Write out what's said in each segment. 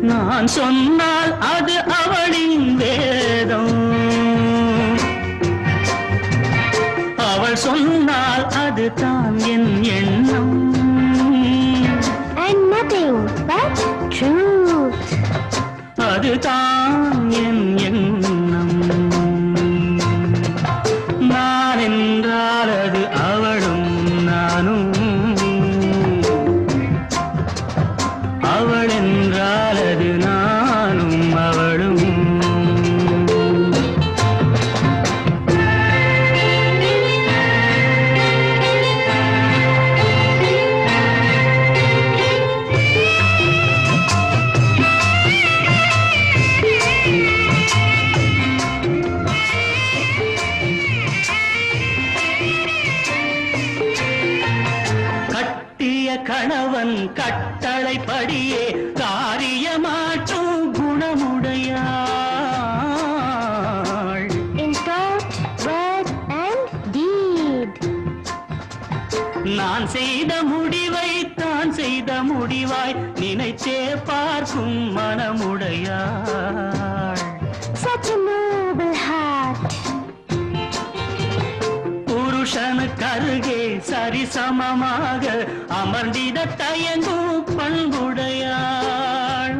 நான் சொன்னால் அது அவளின் வேதம். அவள் சொன்னால் அது தான் என் எண்ணம். And nothing but truth. அது தான் என் எண்ணம். நான் என்றால் அது அவளும் நானும். கணவன் கட்டளைப்படியே காரியமாற்றும் குணமுடையாள். நான் செய்த முடிவை தான் செய்த முடிவாய் நினைச்சே பார்க்கும் மனமுடையாள் அருகே சரிசமமாக அமர்ந்திட தயங்கும் பண்புடையாள்.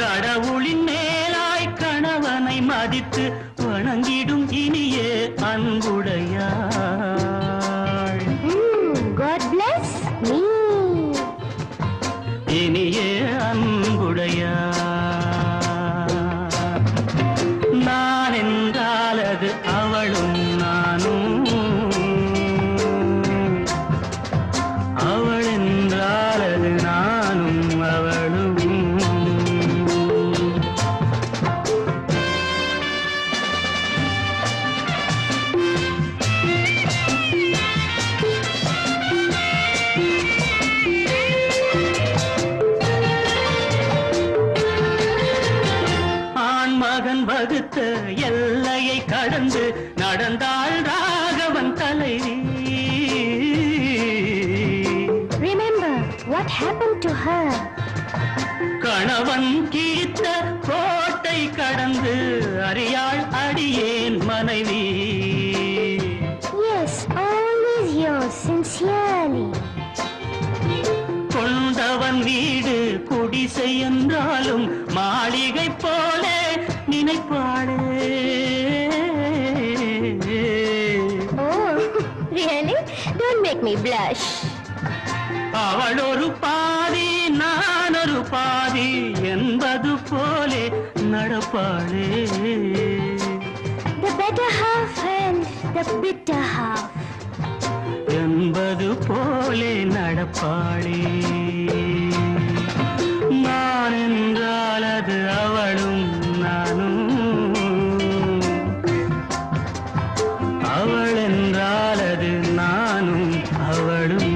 கடவுளின் மேலாய் கணவனை மதித்து வணங்கிடும் இனிய அன்புடையாள். இனிய அன்புடையாள் வகுத்த எல்லையை கடந்து நடந்தாள் ராகவன் தலைவி Remember what happened to her. கணவன் கீத்த கோட்டை கடந்து அறியாள் அடியேன் மனைவி Yes, always yours sincerely. கொண்டவன் வீடு குடிசை என்றாலும் மாளிகை போல நினைப்பாளே. அவள் ஒரு பாதி நான் ஒரு பாதி என்பது போலே நடப்பாளே. The better half and என்பது போலே நடப்பாளே. நான் என்றால் அது ಅವಳು